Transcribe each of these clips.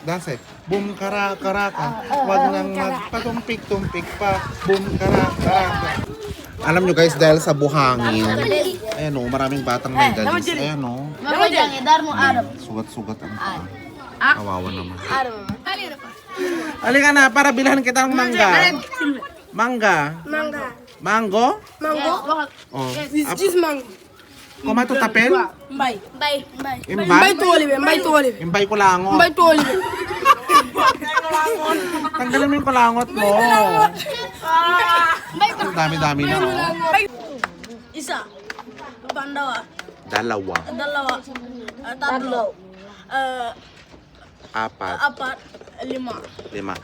Dance. Boom kara karaka. Wag nang magpatumpik-tumpik pa. Boom kara karaka. Alam nyo guys, dahil sa buhangin, ayan o, maraming batang may galis. Ayan o, Mama jangan dar mo Arab. sugat-sugat ang paa. Ah. Kawawa naman. Arab. Halika na, para bilhan kita ng mangga. Mangga. Mangga. Mango? Mango. Oh. This is mango. Kumato tapel? Mbay. Bye. Mbay Imbay? to olive. Mbay to olive. Imbay ko langot. Mbay to olive. Tanggalin mo yung kulangot mo. Ang dami-dami na oh. Isa. Pandawa. Dalawa, Dalawa. Uh, tatlo. Uh, apat, apat. Lima. lima.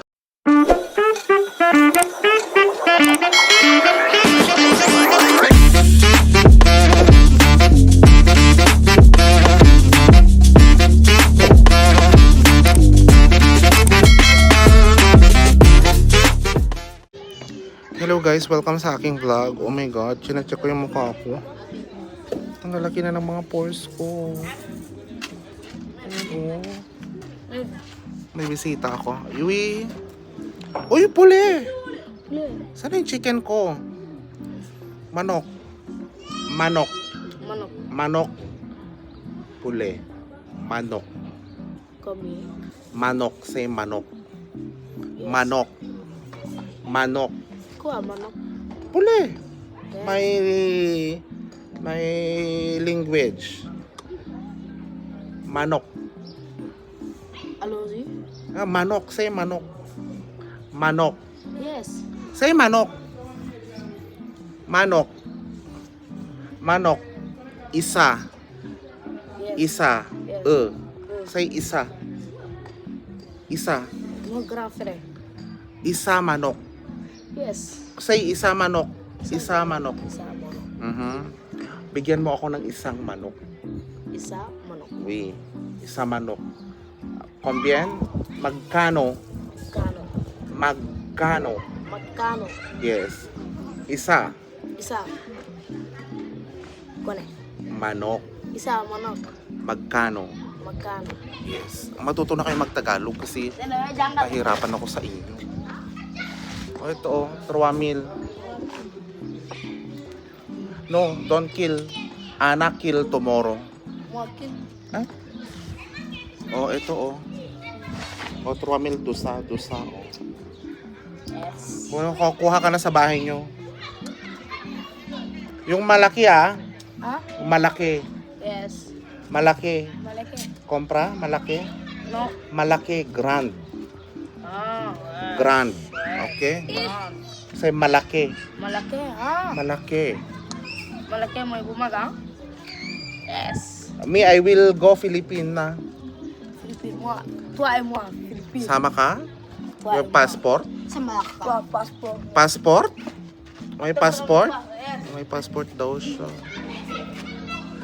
Guys, welcome sa aking vlog. Oh my god, chinecheck ko yung mukha ko. Ang lalaki na ng mga pores ko. Oh. May bisita ako. Yui! Uy, puli! Saan yung chicken ko? Manok. Manok. Manok. Manok. Puli. Manok. Kami. Manok. Say manok. Manok. Manok. Kuha manok. Puli. May may language. Manok. Alozi? Ah, manok. Say manok. Manok. Yes. Say manok. Manok. Manok. Isa. Yes. Isa. Yes. E. Say isa. Isa. Mo grafre. Isa manok. Yes. Say isa manok. Isa manok. Isa manok. Mhm. Bigyan mo ako ng isang manok. Isa manok. Oui. Isa manok. Combien? Magkano? Kano. Magkano? Magkano. Yes. Isa. Isa. Kone. Manok. Isa manok. Magkano? Magkano. Yes. Matuto na kayo magtagalog kasi jangan. Nahirapan ako sa inyo. O ito oh, 3 mil. No, don't kill. Ana kill tomorrow. Wakil. Oh, ito oh. O 3 mil dusa, dusa oh. Yes. Kung kukuha ka na sa bahay nyo. Yung malaki ah. Ha? Yung malaki. Yes. Malaki. Malaki. Kompra, malaki. No. Malaki, grand. Ah. Grand. Okay? Say malaki. Malaki. Ah. Malaki. Malaki mo bumaga. Yes. Me, I will go Philippine na. Philippine mo. Tua ay mo. Philippine. Sama ka? Tua Your passport? Sama ka. Tua passport. Passport? May passport? Yes. May passport daw siya.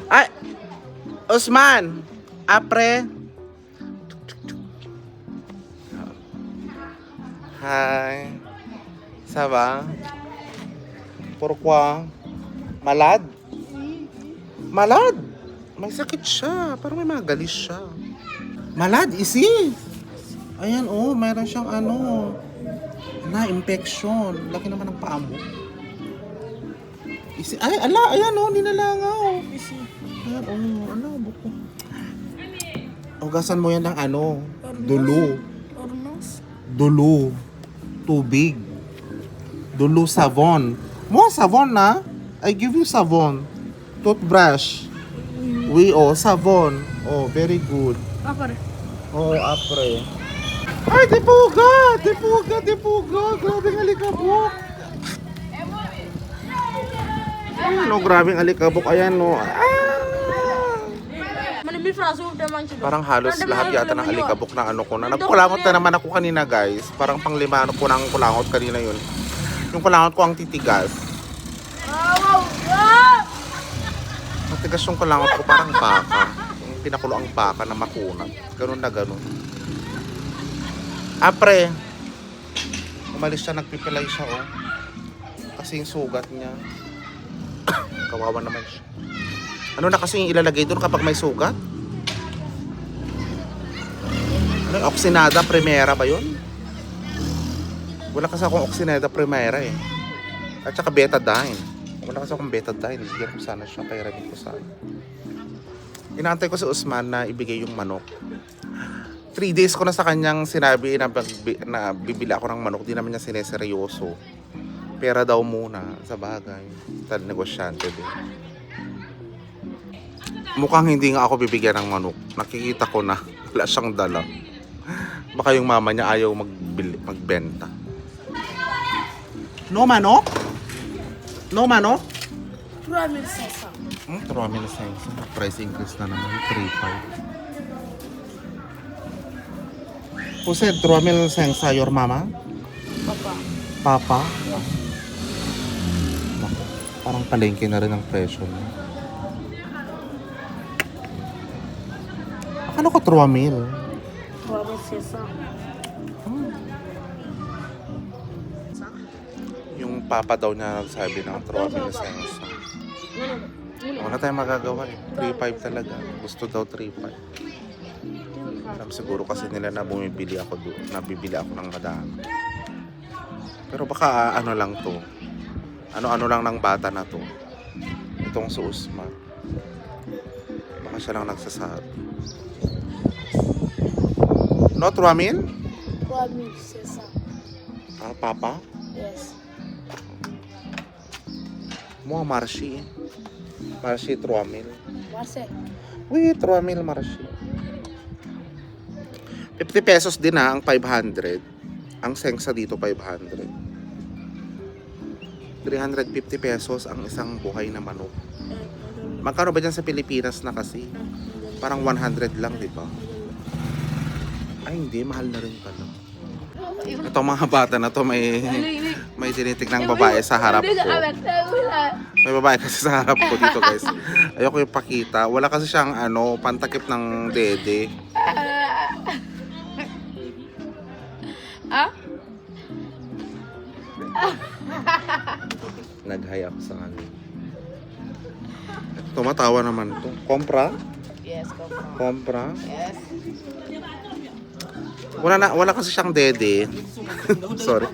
Ay! Osman! Apre! Hi! Ça va? Pourquoi? Malad? Malad? May sakit siya. Parang may mga galis siya. Malad, isi! Ayan, oh, mayroon siyang ano, na infection. Laki naman ng paa mo. Isi, ay, ala, ayan, oh, nilalangaw. Isi. Ayan, oh, ala, buko. Ugasan mo yan ng ano, dulo. Ornos. Dulo. Tubig. Dulo savon. Mo savon na. I give you savon. Toothbrush. We oh, savon. Oh, very good. Apa rin? Oh, apre. Ay, tipuga! Tipuga, tipuga! Grabe ng alikabok! Ayan, no, grabe ng alikabok. Ayan, no. Ah! Parang halos lahat yata ng alikabok na ano ko na. Nagkulangot na naman ako kanina, guys. Parang panglima ano ko ng kulangot kanina yun. Yung kulangot ko ang titigas. Matigas yung kulangot ko, parang baka. Yung pinakulo ang baka na makunat. Ganun na ganun. Apre, umalis siya, nagpipilay siya, oh. Kasi yung sugat niya. Kawawa naman siya. Ano na kasi yung ilalagay doon kapag may sugat? Ano yung Oxinada Primera ba yun? Wala kasi akong Oxinada Primera eh. At saka Betadine. Wala kasi akong Betadine. Bigyan ko sana siya. Kaya rin ko sana. Inaantay ko si Usman na ibigay yung manok. Three days ko na sa kanyang sinabi na, na bibili ako ng manok. Di naman niya sineseryoso. Pera daw muna sa bagay. Tal negosyante din. Mukhang hindi nga ako bibigyan ng manok. Nakikita ko na wala siyang dala. Baka yung mama niya ayaw magbili, magbenta. No, mano? No, mano? Tromil sesa. Hmm, tromil sesa. Price increase na naman. 3.5. Puse, tromil sesa your mama? Papa. Papa? Yeah. Parang palengke na rin ang presyo niya. Akala ko 3,000 guava sesa. Hmm. Yung papa daw na sabi ng trophy na sa ano isa. Ano? Wala tayong magagawa eh. 3-5 talaga. Gusto daw 3-5. Alam siguro kasi nila na bumibili ako doon. Nabibili ako ng madami. Pero baka ah, ano lang to. Ano-ano lang ng bata na to. Itong si Usman. Baka siya lang nagsasabi. Not Ramin? Promise sesa. Ah, Papa? Yes. Mo Marshi. Marshi Truamil. Marce. Uy, Truamil Marshi. 50 pesos din na ang 500. Ang sengsa dito 500. 350 pesos ang isang buhay na manok. Magkano ba dyan sa Pilipinas na kasi? Parang 100 lang, di ba? Ay, hindi. Mahal na rin pala. Ito mga bata na to may may tinitignan babae sa harap ko. May babae kasi sa harap ko dito guys. Ayoko yung pakita. Wala kasi siyang ano, pantakip ng dede. Ah? Up sa kanya. Tumatawa naman to. Kompra? Yes, on. Kompra? Yes. Wala na, wala kasi siyang dede. Sorry.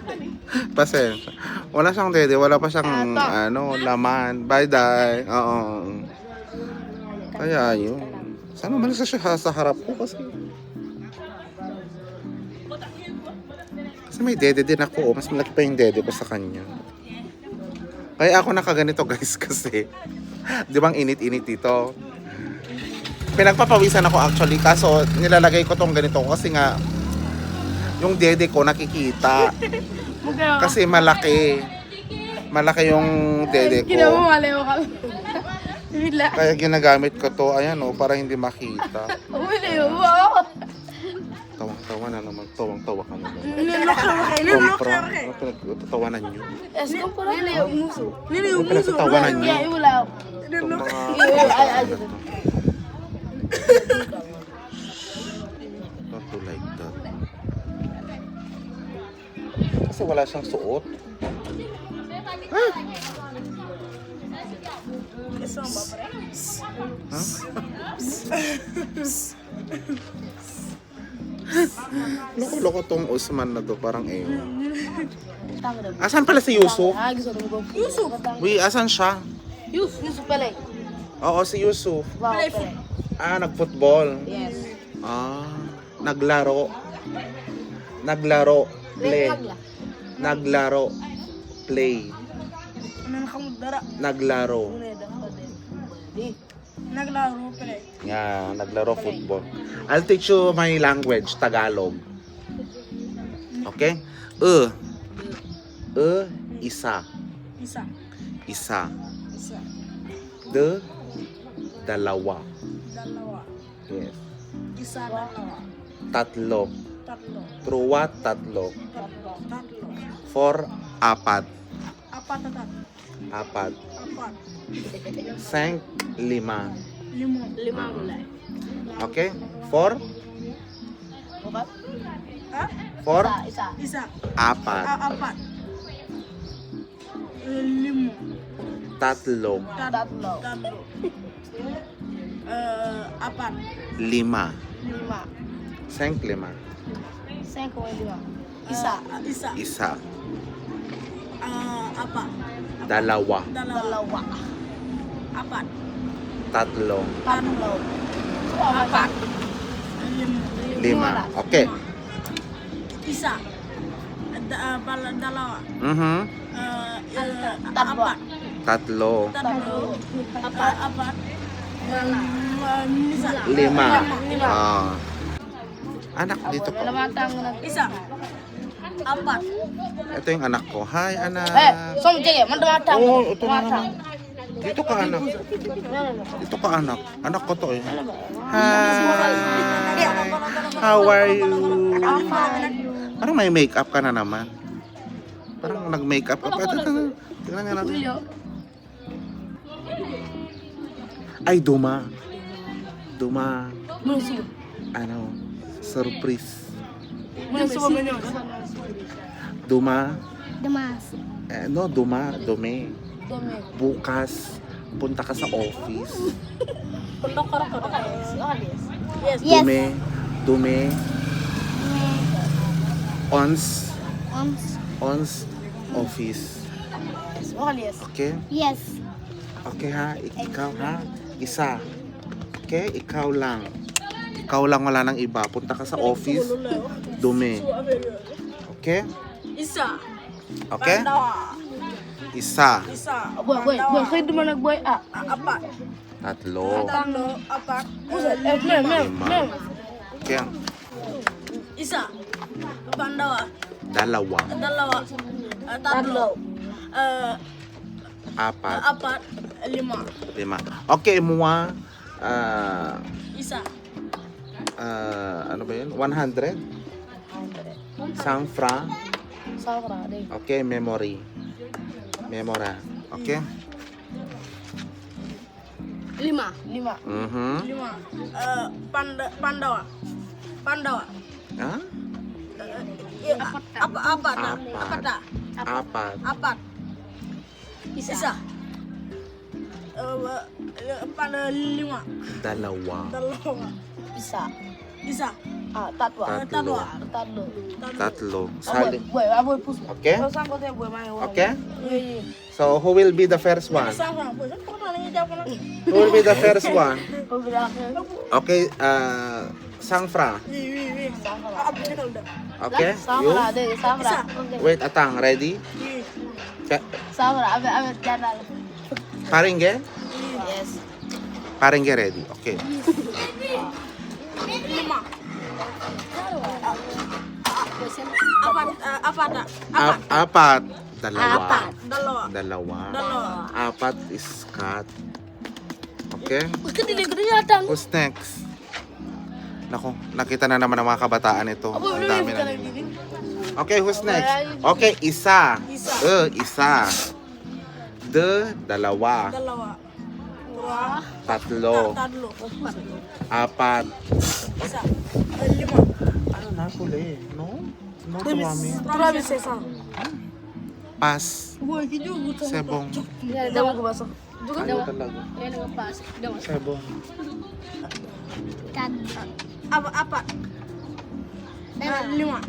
Pasensya. Wala siyang dede, wala pa siyang ano, laman. Bye bye. Oo. Kaya yun. Sana umalis na siya sa harap ko kasi. Kasi may dede din ako. Mas malaki pa yung dede ko sa kanya. Kaya ako nakaganito guys kasi. Di ba ang init-init dito? Pinagpapawisan ako actually kaso nilalagay ko tong ganito kasi nga yung dede ko nakikita kasi malaki. Malaki yung dede ko. mali mo kami. Kaya ginagamit ko to, ayan o, para hindi makita. Umili mo. Tawang-tawa na naman, tawang-tawa ka naman. Nilok ka kayo. Kompra, ano pinagtatawanan nyo? Es ko para Nili yung muso. Nili Ano pinagtatawanan nyo? Yeah, wala. Itong mga... Ay, ay, Not to like Kasi wala siyang suot. Ha? Loko-loko tong Usman na to, parang eh. Asan pala si Yusuf? Ah. Yusuf. Uy, asan siya? Yusuf. Yusuf pala. Oo, si Yusuf. Wow, pala. Ah, nag-football. Yes. Ah, naglaro. Naglaro. Play. Naglaro. Play. Naglaro. Naglaro pala. Yeah, naglaro football. I'll teach you my language, Tagalog. Okay? E. E, isa. Isa. Isa. Isa. De, dalawa. Dalawa. Yes. Isa dalawa. Tatlo. Tatlo. Truwa, tatlo. Tatlo. Tatlo. Four, apat. Apat na tatlo. Apat. Apat. Cinq, lima. Limo. Lima gulay. Okay? Four, Apat? Ha? four, Isa. Isa. apat. Ah, apat. Eh, Limo. Tatlo, Tatlo. Tatlo. Eh, apat. lima. Lima. Cinq, lima. Cinco and lima. Isa. Isa. Isa. Ah, apa? Dalawa. Dalawa. Dalawa. Apat. Tatlo. Tatlo. Apat. Lima. Lima. Okay. Isa. Da, ah, bala, dalawa. Mhm. Ah, eh, Tatlo. apat. Tatlo. Tatlo. Apat. Apat. Ah, isa. Lima. Lima. Ah. Anak, dito po. Isa. Apat. Ito yung anak ko. Hi, anak. Eh, som jege, man lamatang. Oo, ito na naman. Dito ka, anak. Dito ka, anak. Anak ko to eh. Hi. How are you? Parang may makeup ka na naman. Parang nag-makeup ka pa. Ito, ito. Tingnan nga natin. Ay, Duma. Duma. Ano? Surprise. Yun. Duma. Damas. Eh, no, Duma. Dumi. Dumi. Bukas, punta ka sa office. Yes. Dumi. Dumi. Ons. Ons. Ons. Office. Yes. Okay? Yes. Okay ha? Ikaw ha? Isa. Okay? Ikaw lang. Ikaw lang wala nang iba. Punta ka sa office. Dumi. Okay? Isa. Okay? Dalawa. Isa. Isa. Boy, boy, boy, kayo duman nag-boy ah. Ah, Apat. Tatlo. Tatlo. Apat. Usa, eh, mem, mem, Lima. mem. Okay? Isa. Pandawa. Dalawa. Dalawa. Ah, Tatlo. Ah, Apat. apat. Lima. Lima. Okay, mua. Ah, Isa. ah, ano ba yun? 100? Sangfra. Sakra, deh. Okay, memory. Memora. Okay? Lima. Lima. Mhm. Lima. Ah, panda, pandawa. Pandawa. Ha? Ah, iya, apa apat ah? Apat. apat ah? Apat. apat Isa. isa Eh, eh, pada lima Dalawa. dalawa Isa. isa Ah, tatwa. Tatlo. Tatlo. Tatlo. Boy, Saling. boy, aboy pus. Okay? Kalau sangko saya boy main. Okay? Iya, iya. So, who will be the first one? sama bos apa nanya jawab lagi Who will be the first one? Kau bilang aku. Okay, uh, Sangfra. wih wih wih apa kita udah Okay? You? Samra, deh, Samra. Isa. Oke. Wait, Atang, ready? wih Ka- Samra, abe abe jalan. Paringge? Yes. Paringge ready. Okay. lima apa eh, apa tak apa A- apat. Dalawa. Apat. dalawa Dalawa. dalawa Apat is cut. Okay? Datang. Who's next? Nako, nakita na naman ng mga kabataan ito. Ang dami na nila. Okay, who's next? Okay, isa. Isa. Uh, isa. De, dalawa. dalawa dua Tatlo. tadlo Apat. isa Eh, lima Ano na, huli? No? No, tumami. Travis Sesang Pas. Boy, gitu gue Sebong. Ya, dalam ke basah. Juga Ano talaga? Ya, dengan pas. Dalam. Sebong. apa apa Eh, lima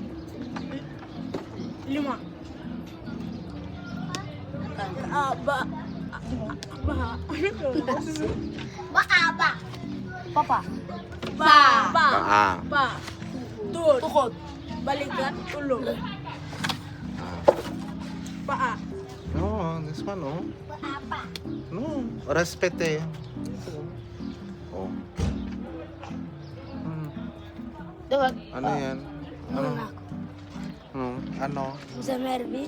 lima Ah, ba ba Papa. ba ba Paa. ba tuh tukot balikan ulo paa No, this one, oh. No, respete. Oh. Hmm, Dapat. ano yan? Ano? Hmm, ano? Oh. Bisa merbi.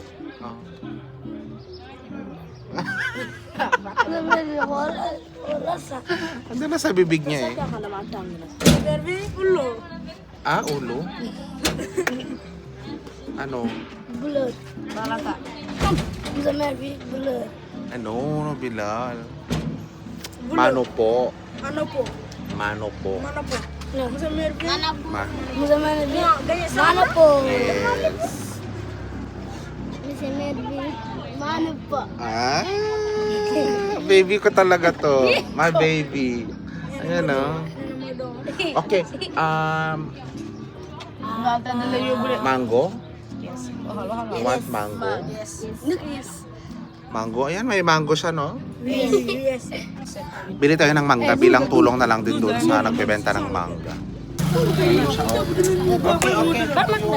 Rasa. Ano na sa bibig niya eh? Kalau matang. derby ulo Ah, ulo? ano? Bulat. Balaka. Bisa merbi. Bulat. Ano, no, Bilal? Mano po. mana po Mano po. mana po bisa merbi Ma. Bisa merbi. Wah, gaya sama Mana po? Yes. Mana po? Ah, baby ko talaga to. My baby. Ayan oh. Okay. Um, Mango? Yes. You want mango? Yes. Yes. Mango? Ayan, may mango siya, no? Yes. Bili tayo ng mangga bilang tulong na lang din doon sa nagbebenta ng mangga. Okay, okay.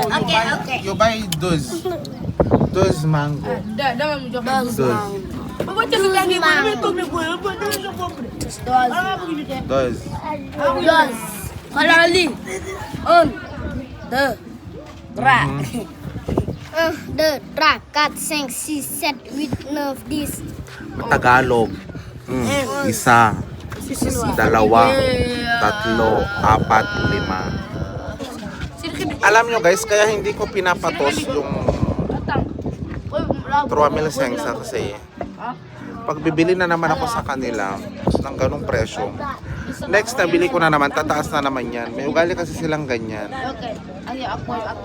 Okay, okay. You buy those. Those mango. Jawab. Does Those. Apa Those. Does. Kalau Ali. On. The. Tra. Uh, the tra cut sing si set with nerve this. Tagalog. Mm, isa, dalawa, tatlo, apat, lima. Alam nyo guys, kaya hindi ko pinapatos yung Truamil Sengsa kasi pag bibili na naman ako sa kanila ng ganong presyo, next na bili ko na naman, tataas na naman yan. May ugali kasi silang ganyan.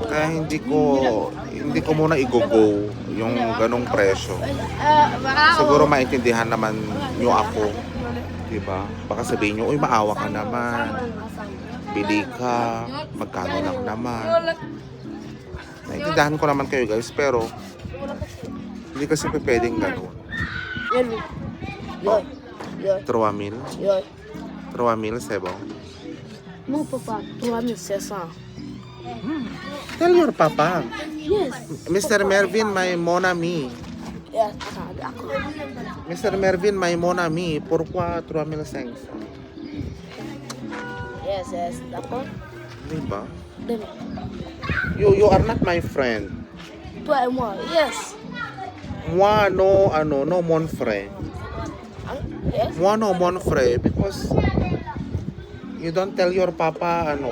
Kaya hindi ko hindi ko muna i-go yung ganong presyo. Siguro maintindihan naman nyo ako. Diba? Baka sabihin nyo, uy, maawa ka naman. Bili ka. Magkano lang naman. Naintindihan ko naman kayo guys, pero hindi kasi pa pwedeng ganun. Yo. Yo. Truamil. Yo. Truamil, Sebo. Mau papa. Tua mil sesa. Tell your papa. Yes. Mr. Mervin, my mon ami. Ada aku. Mr. Mervin, my mon ami. Pourquoi Truamil Sengs? Yes, yes. D'accord. Diba? Dem. You, you are not my friend. Toi et moi. Yes. Moi, no, ano, no mon frère. Mo mon frère, because you don't tell your papa, ano,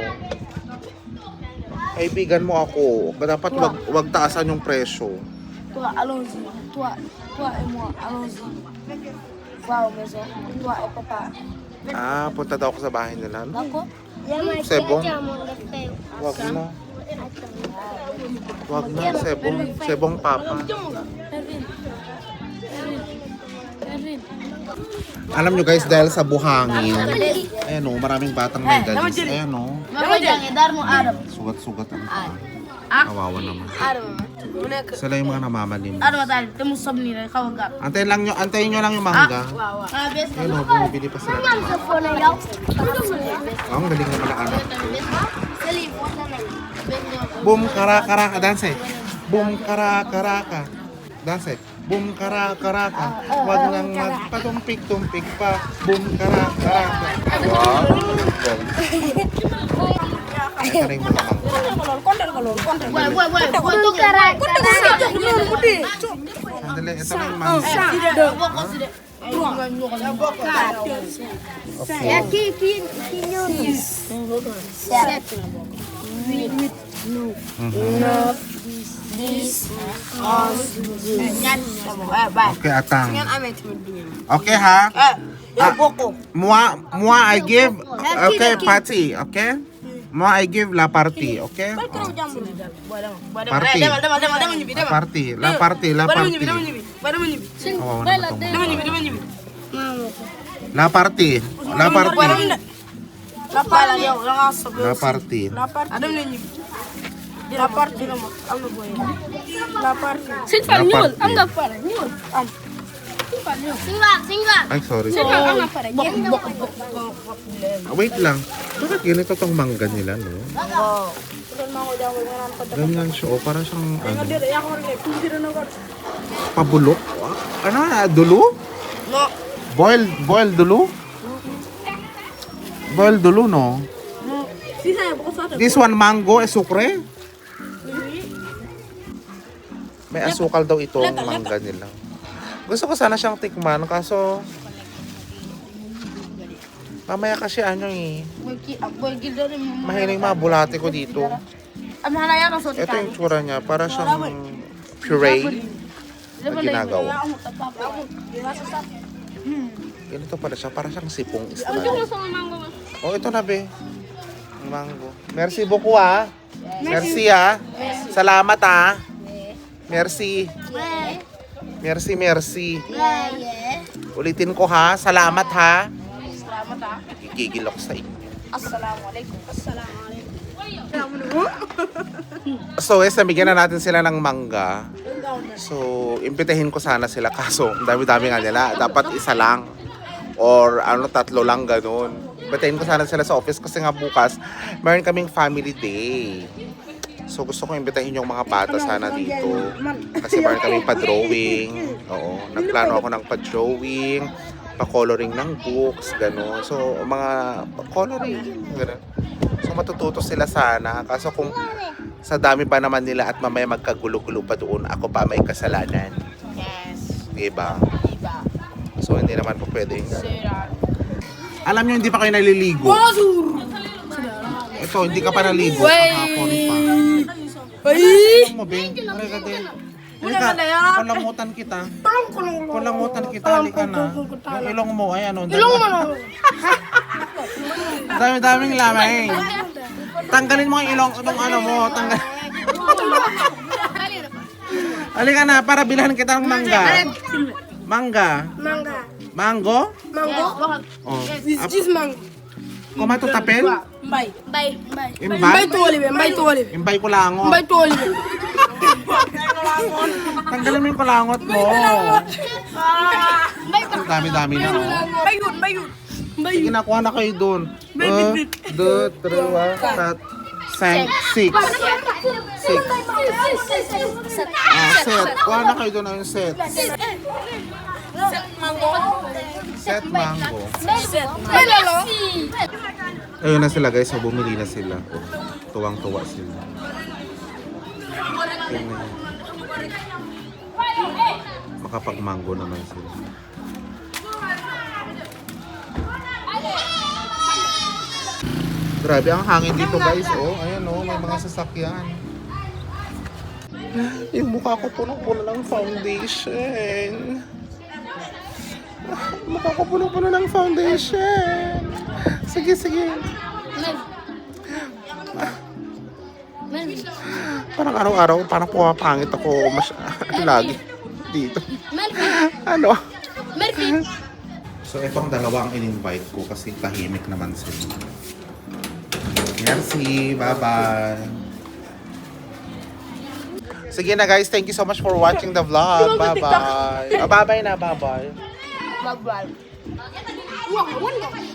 kaibigan mo ako, dapat wag, wag taasan yung presyo. Toi, allons-y. Toi, toi et moi, allons-y. Va aux maisons. Toi et papa. Ah, punta daw ako sa bahay nila. No? D'accord? Sebong. Wag na. Wag na, Sebong. Sebong papa. Alam nyo guys, dahil sa buhangin, ayan o, maraming batang may. Ayan o, Mama jangan dar mo Adam. sugat-sugat ang paa. Ah. Kawawa naman. Sila yung mga namamalim. Temu sabni dah kau gak. Antayin lang nyo, antayin nyo lang yung mangga. Wah. Habis. Ayun o, bumibili pa sila. ng mangga. Oh, ang galing naman ang anak. Telepon na lang. Boom, kara-karaka, dance. Boom, kara-karaka. Dance. Boom, kara-karaka. Huwag nang magpatumpik-tumpik pa. Boom, kara-karaka. Wow. Ay, karing mo naman. Konten kalau, konten. Boy, boy, boy. Untuk karak. Sandali, ito na yung mangga. Okay. Ya ki ki ki nyonis. Set. This. Eh, bye. Okay, atang. Okay, ha? Eh, boko. Moi, moi, I give... Okay, party, okay? Moi, I give la party, okay? Dah. Party. Eh, La party, la party, la party. menyibi. La party, la party. Lah yo, orang asap. La party. Am lu boy. Lapar. Sing La party. Anggap para nyur. Am. Singlat, singlat. Ay, sorry. Bok, bok. Ah, Wait lang. Bakit ganito tong mangga nila, no? Pada. Ganyan siya, oh, parang siyang ano, pabulok. Ano, ah, dulo? No. Boiled, boiled dulo? Boiled dulo, no? This one mango, eh, sukre? May asukal daw ito ang mangga nila. Gusto ko sana siyang tikman, kaso... Mamaya kasi ano eh, mama. mahiling mabulate ko dito. So Ito yung tsura niya, para siyang puree na ginagawa. Ganito pala siya, para siyang sipong style. Oh, ito na be. Ang Mango. Merci beaucoup ah. Merci ah. Salamat ah. Merci. Merci, merci. Ulitin ko ha. Salamat ha. Selamat ah. Gigigil ako sa inyo. Assalamualaikum. Assalamualaikum. So, yes, nabigyan na natin sila ng mangga. So, imbitahin ko sana sila. Kaso, ang dami-dami nga nila. Dapat isa lang. Or ano, tatlo lang ganun. Imbitahin ko sana sila sa office kasi nga bukas, meron kaming family day. So, gusto ko imbitahin yung mga bata sana dito. Kasi meron kaming pa-drawing. Oo, nagplano ako ng pa-drawing, pa-coloring ng books, gano'n. So, mga pa-coloring, gano'n. So, matututo sila sana. Kaso kung sa dami pa naman nila at mamaya magkagulo-gulo pa doon, ako pa may kasalanan. Yes. Diba? Diba? So, hindi naman po pwedeng. Alam nyo, hindi pa kayo naliligo. Ito, hindi ka pa naligo. Kahapon pa. Ay! Ano mo, Bing? Halika din. Wala Halika, ka na yan. Palangutan kita. Palangutan kita, halika na. Yung ilong mo, ay ano. Ilong mo na. Dami-daming lamay. Tanggalin mo ang ilong, itong ano mo. Tanggal. Halika na, para bilhan kita ng mangga. Mangga. Mangga. Mango? Mango? Oh. This is mang. Kumato tapel? Mbay. Bay. Bay. Mbay Imbay? to olive, mbay to olive. Imbay ko langot. Mbay to olive. Tanggalin mo yung kulangot mo. Ang dami-dami na. Oh. Mbay yun, mbay yun. Mbay Sige, nakuha na kayo doon. Uh, do, dalawa, tat, sang, six. Six. Ah, set. Kuha na kayo doon ang set. Set mango. May lalo? Ayun na sila guys, so bumili na sila. Oh, tuwang-tuwa sila. Ayun na yun. Makapag-mango naman sila. Grabe ang hangin dito guys. Oh, ayan oh, may mga sasakyan. Yung mukha ko punong-puno ng foundation. Mukha ko punong-puno ng foundation. Sige, sige. Parang araw-araw, parang pumapangit ako mas lagi dito. Ano? So, itong dalawa ang in-invite ko kasi tahimik naman sila. Merci, bye-bye. Sige na guys, thank you so much for watching the vlog. Bye-bye. Ah, bye-bye na, bye-bye. Bye-bye. Wow, wala.